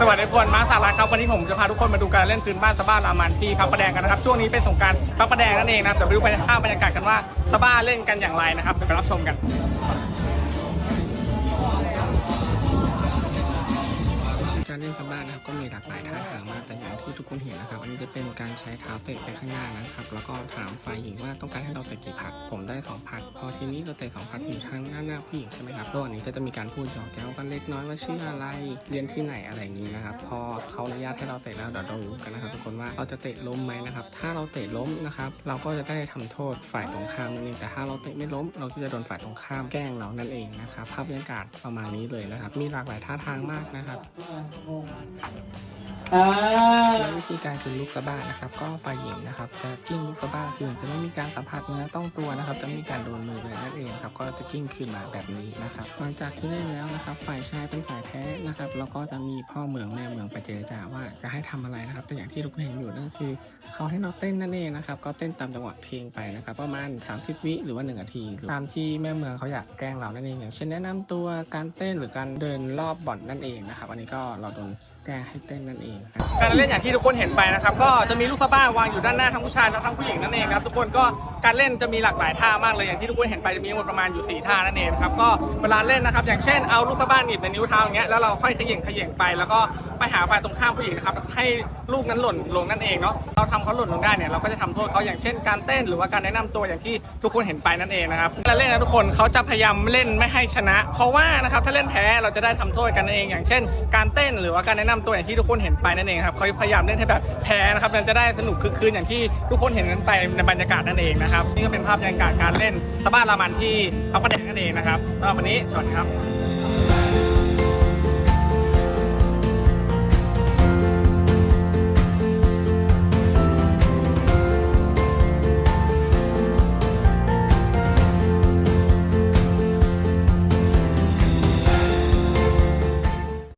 สวัสดีทุกคนมาสาระครับวันนี้ผมจะพาทุกคนมาดูการเล่นพื้นบ้านสะบ้ารามันที่พระประแดงกันนะครับช่วงนี้เป็นสงการพระประแดงนั่นเองนะครับเดี๋ยวไปดูภาพบรรยากาศกันว่าสะบ้าเล่นกันอย่างไรนะครับเดี๋ยวไปรับชมกัน หลากหลายท่าทางมากแต่อย่างที่ทุกคนเห็นนะครับอันนี้จะเป็นการใช้เท้าเตะไปข้างหน้านะครับ แล้วก็ถามฝ่ายหญิงว่าต้องการให้เราเตะกี่พักผมได้สองพักพอทีนี้เราเตะสองพักอยู่ทางหน้าหน้าผู้หญิงใช่ไหมครับระหว่างนี้ก็จะมีการพูดหยอกแย้วกันเล็กน้อยว่าชื่ออะไรเรียนที่ไหนอะไรอย่างนี้นะครับ พอเขาอนุญาตให้เราเตะแล้วเดี๋ยวเรารู้กันนะครับทุกคนว่าเราจะเตะล้มไหมนะครับ ถ้าเราเตะล้มนะครับเราก็จะได้ทำโทษฝ่ายตรงข้ามนั่นเองแต่ถ้าเราเตะไม่ล้ม เราก็จะโดนฝ่ายตรงข้ามแกล้งเรานั่นเองนะครับภาพบรรยากาศประมาณนี้เลยนะครับ มีหลากหลายท่าทางมากนะครับ Ah. ธีการกินลูกสะบ้านะครับ ก็ฝ่ายหญิงนะครับ จะกิ้งลูกสะบ้าคืนจะไม่มีการสัมผัสเนื้อต้องตัวนะครับ จะไม่มีการโดนมือเลยนั่นเองครับ ก็จะกิ้งคืนมาแบบนี้นะครับ หลังจากที่เล่นแล้วนะครับ ฝ่ายชายเป็นฝ่ายแพ้นะครับ แล้วก็จะมีพ่อเมืองแม่เมืองไปเจรจาว่าจะให้ทำอะไรนะครับ แต่อย่างที่ทุกคนเห็นอยู่นั่นคือเขาให้เราเต้นนั่นเองนะครับ ก็เต้นตามจังหวะเพลงไปนะครับ ประมาณ 30 วิหรือว่า1นาทีตามที่แม่เมืองเขาอยากแกล้งเรานั่นเองอย่างเช่นแนะนำตัวการเต้นหรือการเดินรอบบ่อนนั่นเองนะครับ อันนี้ก็เราโดนแกล้งให้เต้นนั่นเอง การเล่นอย่างที่ทุกคนเห็นไปนะครับ ก็จะมีลูกสะบ้าวางอยู่ด้านหน้าทั้งผู้ชายและทั้งผู้หญิงนั่นเองครับทุกคนก็การเล่นจะมีหลากหลายท่ามากเลยอย่างที่ทุกคนเห็นไปจะมีหมดประมาณอยู่ 4 ท่านั่นเองครับก็เวลาเล่นนะครับอย่างเช่นเอาลูกสะบ้าหนีบในนิ้วเท้าอย่างเงี้ยแล้วเราค่อยขย่งขย่งไปแล้วก็ ไปหาฝ่ายตรงข้ามผู้หญิงนะครับให้ลูกนั้นหล่นลงนั่นเองเนาะเราทำเขาหล่นลงได้เนี่ยเราก็จะทำโทษเขาอย่างเช่นการเต้นหรือว่าการแนะนำตัวอย่างที่ทุกคนเห็นไปนั่นเองนะครับเวลาเล่นนะทุกคนเขาจะพยายามเล่นไม่ให้ชนะ เพราะว่านะครับถ้าเล่นแพ้เราจะได้ทำโทษกันนั่นเอง อย่างเช่น การเต้นหรือว่าการแนะนำตัวอย่างที่ทุกคนเห็นไปนั่นเองครับเขาพยายามเล่นให้แบบแพ้นะครับมันจะได้สนุกคึกคืนอย่างที่ทุกคนเห็นกันไปในบรรยากาศนั่นเองนะครับนี่ก็เป็นภาพบรรยากาศการเล่นสะบ้านรามันที่พระประแดงนั่นเองนะครับสำหรับวันนี้สวัสดีครับ